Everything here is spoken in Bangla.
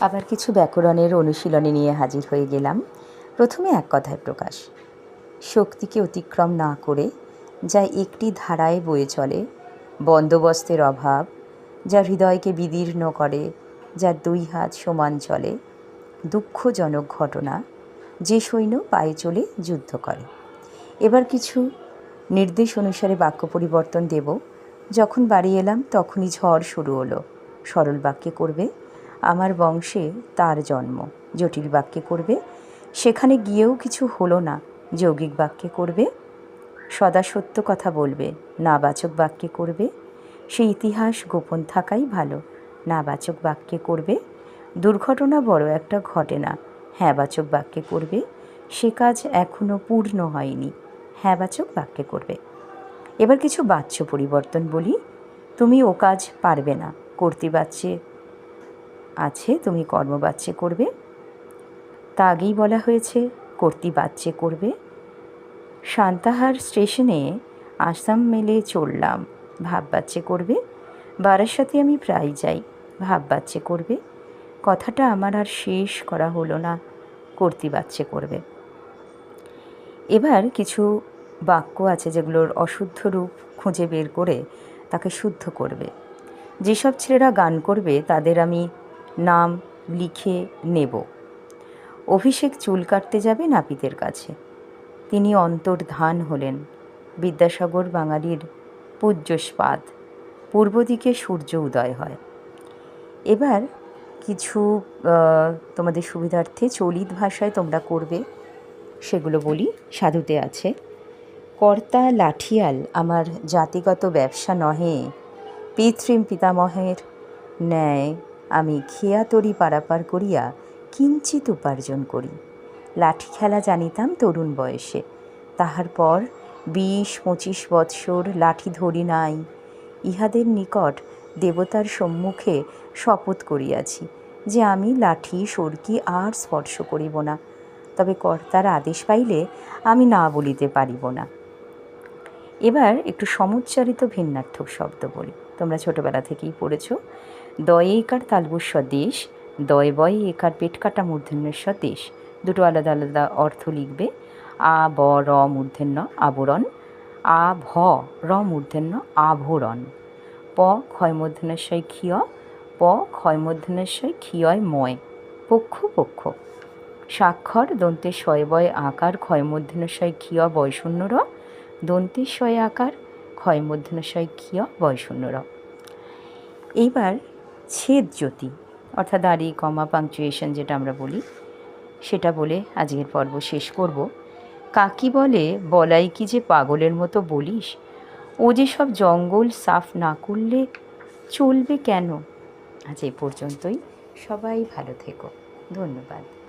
আবার কিছু ব্যাকরণের অনুশীলনে নিয়ে হাজির হয়ে গেলাম। প্রথমে এক কথায় প্রকাশ। শক্তিকে অতিক্রম না করে, যা একটি ধারায় বয়ে চলে, বন্দোবস্তের অভাব, যা হৃদয়কে বিদীর্ণ করে যার দুই হাত সমান চলে, দুঃখজনক ঘটনা, যে সৈন্য পায়ে চলে যুদ্ধ করে। এবার কিছু নির্দেশ অনুসারে বাক্য পরিবর্তন দেব। যখন বাড়ি এলাম, তখনই ঝড় শুরু হলো। সরল বাক্যে করবে আমার বংশে তার জন্ম। জটিল বাক্যে করবে, সেখানে গিয়েও কিছু হলো না, যৌগিক বাক্যে করবে, সদা সত্য কথা বলবে, নাবাচক বাক্যে করবে, সেই ইতিহাস গোপন থাকাই ভালো, নাবাচক বাক্যে করবে, দুর্ঘটনা বড় একটা ঘটে না, হ্যাঁবাচক বাক্যে করবে, সে কাজ এখনও পূর্ণ হয়নি, হ্যাঁবাচক বাক্যে করবে। এবার কিছু বাচ্য পরিবর্তন বলি, তুমি ও কাজ পারবে না, কর্তৃবাচ্যে আছে, তুমি কর্ম কর্মবাচ্যে করবে। তা আগেই বলা হয়েছে, কর্তৃবাচ্যে করবে। সান্তাহার স্টেশনে আসাম মেলে চললাম, ভাববাচ্যে করবে। বারাসাতে আমি প্রায় যাই ভাব ভাববাচ্যে করবে। কথাটা আমার আর শেষ করা হলো না, কর্তৃবাচ্যে করবে। এবার কিছু বাক্য আছে যেগুলোর অশুদ্ধ রূপ খুঁজে বের করে তাকে শুদ্ধ করবে। যেসব ছেলেরা গান করবে, তাদের আমি নাম লিখে নেব। অভিষেক চুল কাটতে যাবে নাপিতের কাছে। তিনি অন্তর্ধান হলেন। বিদ্যাসাগর বাঙালির পূজ্যস্পাদ পূর্ব দিকে সূর্য উদয় হয়। এবার কিছু তোমাদের সুবিধার্থে চলিত ভাষায় তোমরা করবে। সেগুলো বলি, সাধুতে আছে। কর্তা লাঠিয়াল, আমার জাতিগত ব্যবসা নহে। পিতৃম পিতামহের ন্যায় আমি খেয়াতরি পারাপার করিয়া কিঞ্চিত উপার্জন করি। লাঠি খেলা জানিতাম তরুণ বয়সে। তাহার পর বিশ, পঁচিশ বৎসর লাঠি ধরি নাই। ইহাদের নিকট দেবতার সম্মুখে শপথ করিয়াছি যে আমি লাঠি, সরকি আর স্পর্শ করিব না। তবে কর্তার আদেশ পাইলে আমি না বলিতে পারিব না। এবার একটু সমুচ্চারিত ভিন্নার্থক শব্দ বলি। তোমরা ছোটবেলা থেকেই পড়েছ। দয়ে একার তালবস্ব দেশ দয় বয় একার পেট কাটা মূর্ধন্যস্ব দেশ দুটো আলাদা আলাদা অর্থ লিখবে। আ, ব, র মূর্ধন্য আবরণ। আ, ভ, র মূর্ধন্য আভরণ। প, ক্ষয় মূর্ধন্যস্বয় ক্ষিয়। প, ক্ষয় মূর্ধন্যস্বয় ক্ষিয়য় ময়। পক্ষ পক্ষ। স্বাক্ষর, দন্তে শয় বয় আকার, ক্ষয় মূর্ধন্যস্বয় ক্ষিয় বয় শূন্য র দন্তে শয় আকার, ক্ষয় মূর্ধন্যস্বয় ক্ষিয় বয় শূন্য র এইবার ছেদ জ্যোতি, অর্থাৎ দাড়ি, কমা পাংচুয়েশন যেটা আমরা বলি, সেটা বলে আজকের পর্ব শেষ করব। কাকি বলে, বলাই কি যে পাগলের মতো বলিস? ও যে সব জঙ্গল সাফ না করলে চলবে কেন? আজ এ পর্যন্তই। সবাই ভালো থেকো। ধন্যবাদ।